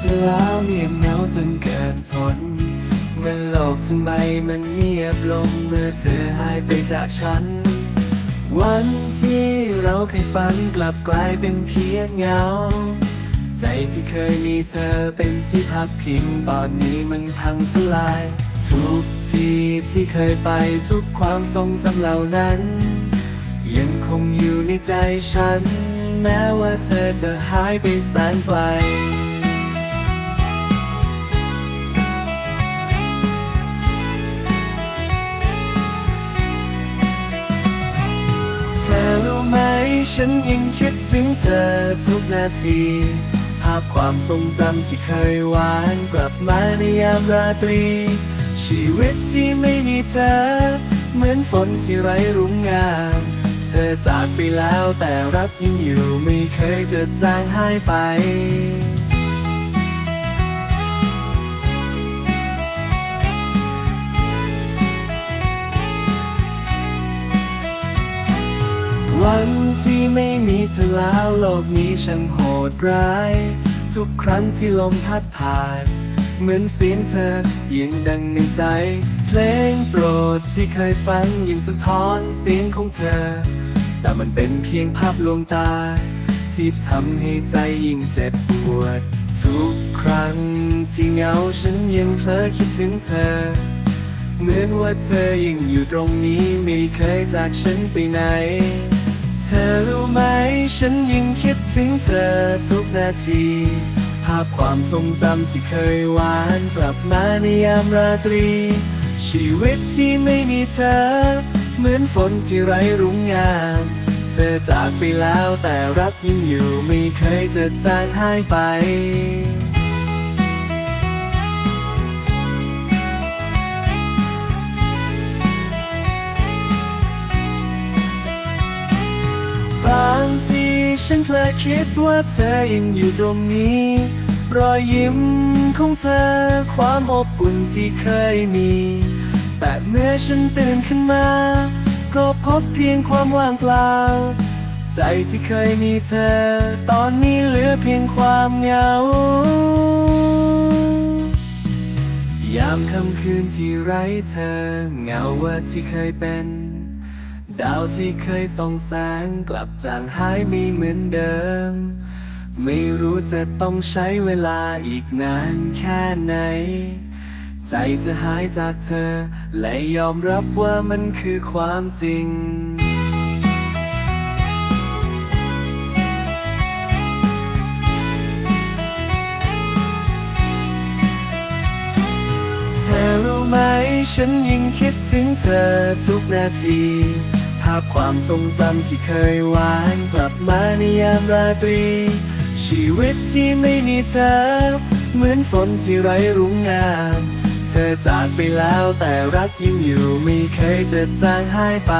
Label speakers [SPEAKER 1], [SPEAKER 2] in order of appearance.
[SPEAKER 1] อแล้วเงียบเหงาจนเกินทนเมื่อโลกทำไมมันเงียบลงเมื่อเธอหายไปจากฉัน วันที่เราเคยฝันกลับกลายเป็นเพียงเงา ใจที่เคยมีเธอเป็นที่พักพิงตอนนี้มันพังทลาย ทุกที่ที่เคยไปทุกความทรงจำเหล่านั้น ยังคงอยู่ในใจฉัน แม้ว่าเธอจะหายไปแสนไกล ไหม ฉันยังคิดถึงเธอทุกนาที ภาพความทรงจำที่เคยหวานกลับมาในยามราตรี ชีวิตที่ไม่มีเธอ เหมือนฝนที่ไร้รุ้งงาม เธอจากไปแล้วแต่รักยังอยู่ไม่เคยจะจางหายไป วันที่ไม่มีเธอแล้วโลกนี้ช่างโหดร้าย ทุกครั้งที่ลมพัดผ่าน เหมือนเสียงเธอยังดังในใจ เพลงโปรดที่เคยฟังยังสะท้อนเสียงของเธอ แต่มันเป็นเพียงภาพลวงตา ที่ทำให้ใจยิ่งเจ็บปวด ทุกครั้งที่เหงาฉันยังเพลอคิดถึงเธอเหมือนว่าเธอยังอยู่ตรงนี้ไม่เคยจากฉันไปไหน เธอรู้ไหม ฉันยังคิดถึงเธอทุกนาที ภาพความทรงจำที่เคยหวานกลับมาในยามราตรี ชีวิตที่ไม่มีเธอ เหมือนฝนที่ไร้รุ้งงาม เธอจากไปแล้วแต่รักยังอยู่ไม่เคยจะจางหายไป ทีฉันเพลคิดว่าเธอยังอยู่ตรงนี้ รอยยิ้มของเธอความอบอุ่นที่เคยมี แต่เมื่อฉันตื่นขึ้นมา ก็พบเพียงความว่างเปล่า ใจที่เคยมีเธอ ตอนนี้เหลือเพียงความเหงายามค่ำคืนที่ไร้เธอเหงาว่าที่เคยเป็น ดาวที่เคยส่องแสงกลับจางหายไม่เหมือนเดิม ไม่รู้จะต้องใช้เวลาอีกนานแค่ไหน ใจจะหายจากเธอ และยอมรับว่ามันคือความจริงเธอรู้ไหม ฉันยังคิดถึงเธอทุกนาที ภาพความทรงจำที่เคยหวานกลับมาในยามราตรี ชีวิตที่ไม่มีเธอ เหมือนฝนที่ไร้รุ้งงาม เธอจากไปแล้วแต่รักยังอยู่ไม่เคยจะจางหายไป